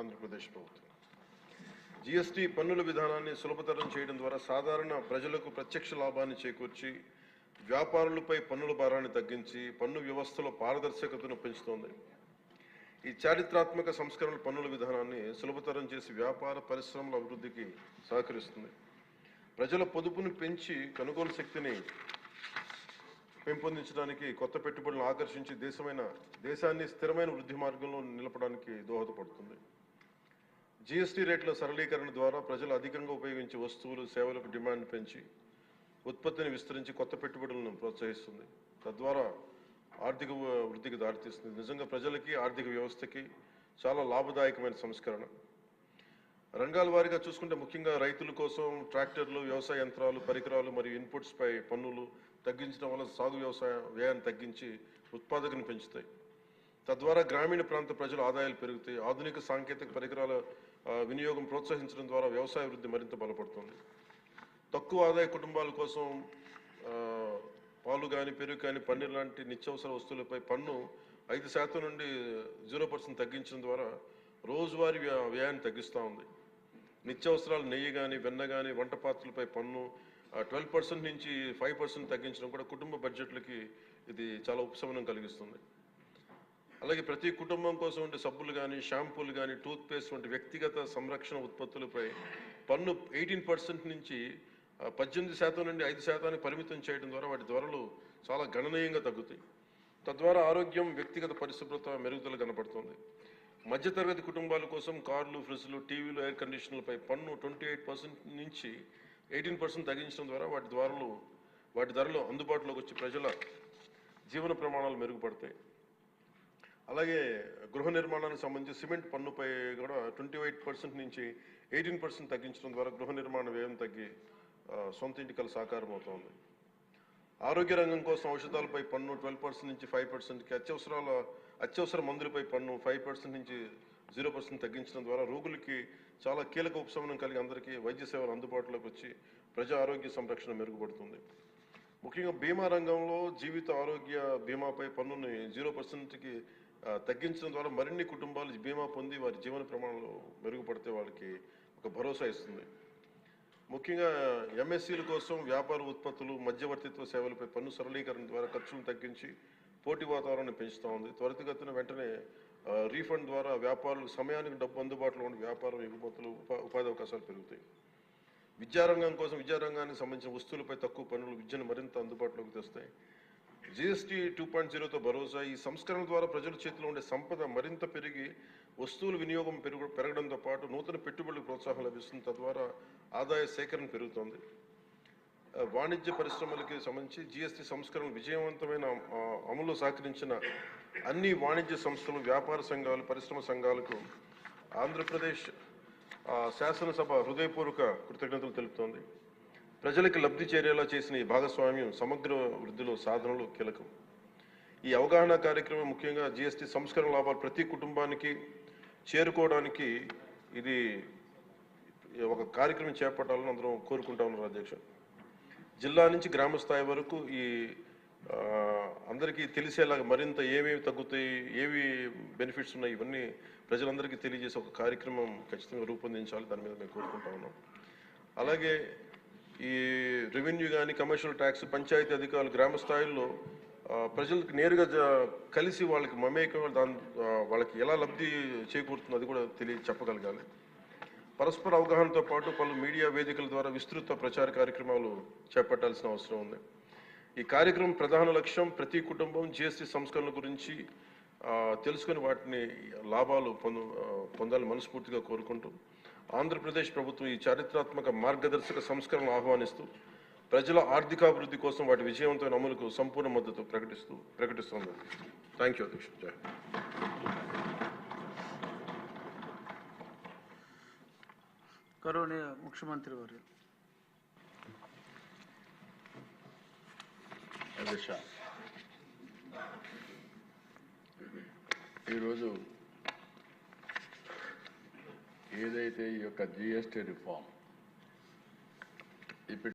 ఆంధ్రప్రదేశ్ ప్రభుత్వం. జీఎస్టీ పన్నుల విధానాన్ని సులభతరం చేయడం ద్వారా సాధారణ ప్రజలకు ప్రత్యక్ష లాభాన్ని చేకూర్చి వ్యాపారులపై పన్నుల భారాన్ని తగ్గించి పన్ను వ్యవస్థలో పారదర్శకతను పెంచుతోంది. ఈ చారిత్రాత్మక సంస్కరణల పన్నుల విధానాన్ని సులభతరం చేసి వ్యాపార పరిశ్రమల అభివృద్ధికి సహకరిస్తుంది. ప్రజల పొదుపును పెంచి కొనుగోలు శక్తిని పెంపొందించడానికి కొత్త పెట్టుబడులను ఆకర్షించి దేశమైన దేశాన్ని స్థిరమైన వృద్ధి మార్గంలో నిలపడానికి దోహదపడుతుంది. జీఎస్టీ రేట్ల సరళీకరణ ద్వారా ప్రజలు అధికంగా ఉపయోగించే వస్తువులు సేవలకు డిమాండ్ పెంచి ఉత్పత్తిని విస్తరించి కొత్త పెట్టుబడులను ప్రోత్సహిస్తుంది. తద్వారా ఆర్థిక వృద్ధికి దారితీస్తుంది. నిజంగా ప్రజలకి ఆర్థిక వ్యవస్థకి చాలా లాభదాయకమైన సంస్కరణ. రంగాల వారీగా చూసుకుంటే ముఖ్యంగా రైతుల కోసం ట్రాక్టర్లు వ్యవసాయ యంత్రాలు పరికరాలు మరియు ఇన్పుట్స్పై పన్నులు తగ్గించడం వల్ల సాగు వ్యవసాయ వ్యయాన్ని తగ్గించి ఉత్పాదకను పెంచుతాయి. తద్వారా గ్రామీణ ప్రాంత ప్రజల ఆదాయాలు పెరుగుతాయి. ఆధునిక సాంకేతిక పరికరాల వినియోగం ప్రోత్సహించడం ద్వారా వ్యవసాయ వృద్ధి మరింత బలపడుతుంది. తక్కువ ఆదాయ కుటుంబాల కోసం పాలు కానీ పెరుగు కానీ పన్నీర్ లాంటి నిత్యావసర వస్తువులపై పన్ను ఐదు శాతం నుండి జీరో పర్సెంట్ తగ్గించడం ద్వారా రోజువారీ వ్య వ్యయాన్ని తగ్గిస్తూ ఉంది. నిత్యావసరాలు నెయ్యి కానీ వెన్న కానీ వంట పాత్రలపై పన్ను ట్వెల్వ్ పర్సెంట్ నుంచి ఫైవ్ పర్సెంట్ తగ్గించడం కూడా కుటుంబ బడ్జెట్లకి ఇది చాలా ఉపశమనం కలిగిస్తుంది. అలాగే ప్రతి కుటుంబం కోసం ఉండే సబ్బులు కానీ షాంపూలు కానీ టూత్ పేస్ట్ వంటి వ్యక్తిగత సంరక్షణ ఉత్పత్తులపై పన్ను ఎయిటీన్ పర్సెంట్ నుంచి పద్దెనిమిది శాతం నుండి ఐదు శాతానికి పరిమితం చేయడం ద్వారా వాటి ధరలు చాలా గణనీయంగా తగ్గుతాయి. తద్వారా ఆరోగ్యం వ్యక్తిగత పరిశుభ్రత మెరుగుదల కనపడుతుంది. మధ్యతరగతి కుటుంబాల కోసం కార్లు ఫ్రిడ్జ్లు టీవీలు ఎయిర్ కండిషనర్లపై పన్ను ట్వంటీ ఎయిట్ పర్సెంట్ నుంచి ఎయిటీన్ పర్సెంట్ తగ్గించడం ద్వారా వాటి ధరలు వాటి ధరలు అందుబాటులోకి వచ్చి ప్రజల జీవన ప్రమాణాలు మెరుగుపడతాయి. అలాగే గృహ నిర్మాణానికి సంబంధించి సిమెంట్ పన్నుపై కూడా ట్వంటీ ఎయిట్ పర్సెంట్ నుంచి ఎయిటీన్ పర్సెంట్ తగ్గించడం ద్వారా గృహ నిర్మాణ వ్యయం తగ్గి సొంత ఇంటికల సాకారం అవుతోంది. ఆరోగ్య రంగం కోసం ఔషధాలపై పన్ను ట్వెల్వ్ పర్సెంట్ నుంచి ఫైవ్ పర్సెంట్కి అత్యవసరాల అత్యవసర మందులపై పన్ను ఫైవ్ పర్సెంట్ నుంచి జీరో పర్సెంట్ తగ్గించడం ద్వారా రోగులకి చాలా కీలక ఉపశమనం కలిగి అందరికీ వైద్య సేవలు అందుబాటులోకి వచ్చి ప్రజా ఆరోగ్య సంరక్షణ మెరుగుపడుతుంది. ముఖ్యంగా బీమా రంగంలో జీవిత ఆరోగ్య బీమాపై పన్నుని జీరో పర్సెంట్కి తగ్గించడం ద్వారా మరిన్ని కుటుంబాలు బీమా పొంది వారి జీవన ప్రమాణాలు మెరుగుపడితే వాళ్ళకి ఒక భరోసా ఇస్తుంది. ముఖ్యంగా ఎంఎస్సీల కోసం వ్యాపార ఉత్పత్తులు మధ్యవర్తిత్వ సేవలపై పన్ను సరళీకరణ ద్వారా ఖర్చులను తగ్గించి పోటీ వాతావరణాన్ని పెంచుతూ ఉంది. త్వరితగతిన వెంటనే రీఫండ్ ద్వారా వ్యాపారులకు సమయానికి డబ్బు అందుబాటులో ఉండే వ్యాపారం ఎగుమతులు ఉపా ఉపాధి అవకాశాలు పెరుగుతాయి. విద్యారంగం కోసం విద్యారంగానికి సంబంధించిన వస్తువులపై తక్కువ పన్నులు విద్యను మరింత అందుబాటులోకి తెస్తాయి. జిఎస్టీ టూ పాయింట్ జీరోతో భరోసా ఈ సంస్కరణ ద్వారా ప్రజల చేతిలో ఉండే సంపద మరింత పెరిగి వస్తువుల వినియోగం పెరుగు పెరగడంతో పాటు నూతన పెట్టుబడులకు ప్రోత్సాహం లభిస్తుంది. తద్వారా ఆదాయ సేకరణ పెరుగుతుంది. వాణిజ్య పరిశ్రమలకి సంబంధించి జిఎస్టీ సంస్కరణ విజయవంతమైన అమలు సహకరించిన అన్ని వాణిజ్య సంస్థలు వ్యాపార సంఘాలు పరిశ్రమ సంఘాలకు ఆంధ్రప్రదేశ్ శాసనసభ హృదయపూర్వక కృతజ్ఞతలు తెలుపుతోంది. ప్రజలకు లబ్ధి చేరేలా చేసిన ఈ భాగస్వామ్యం సమగ్ర వృద్ధిలో సాధనలు కీలకం. ఈ అవగాహన కార్యక్రమం ముఖ్యంగా జీఎస్టీ సంస్కరణ లాభాలు ప్రతి కుటుంబానికి చేరుకోవడానికి ఇది ఒక కార్యక్రమం చేపట్టాలని అందరం కోరుకుంటా ఉన్నారు అధ్యక్ష జిల్లా నుంచి గ్రామ స్థాయి వరకు ఈ అందరికీ తెలిసేలాగా మరింత ఏమేమి తగ్గుతాయి ఏవి బెనిఫిట్స్ ఉన్నాయి ఇవన్నీ ప్రజలందరికీ తెలియజేసే ఒక కార్యక్రమం ఖచ్చితంగా రూపొందించాలి. దాని మీద మేము కోరుకుంటా ఉన్నాం. అలాగే ఈ రెవెన్యూ కానీ కమర్షియల్ ట్యాక్స్ పంచాయతీ అధికారులు గ్రామ స్థాయిల్లో ప్రజలకు నేరుగా కలిసి వాళ్ళకి మమేకం దాని వాళ్ళకి ఎలా లబ్ధి చేకూరుతుందో అది కూడా తెలియ చెప్పగలగాలి. పరస్పర అవగాహనతో పాటు పలు మీడియా వేదికల ద్వారా విస్తృత ప్రచార కార్యక్రమాలు చేపట్టాల్సిన అవసరం ఉంది. ఈ కార్యక్రమం ప్రధాన లక్ష్యం ప్రతి కుటుంబం జిఎస్టీ సంస్కరణల గురించి తెలుసుకుని తెలుసుకొని వాటిని లాభాలు పొంద పొందాలని మనస్ఫూర్తిగా కోరుకుంటూ ఆంధ్రప్రదేశ్ ప్రభుత్వం ఈ చారిత్రాత్మక మార్గదర్శక సంస్కరణలు ఆహ్వానిస్తూ ప్రజల ఆర్థికాభివృద్ధి కోసం వాటి విజయవంతమైన అమలుకు సంపూర్ణ మద్దతు ప్రకటిస్తూ ప్రకటిస్తోంది. థ్యాంక్ యూ అధ్యక్ష ముఖ్యమంత్రి వారు అధ్యక్ష ఈరోజు ఏదైతే ఈ యొక్క జిఎస్టీ రిఫార్మ్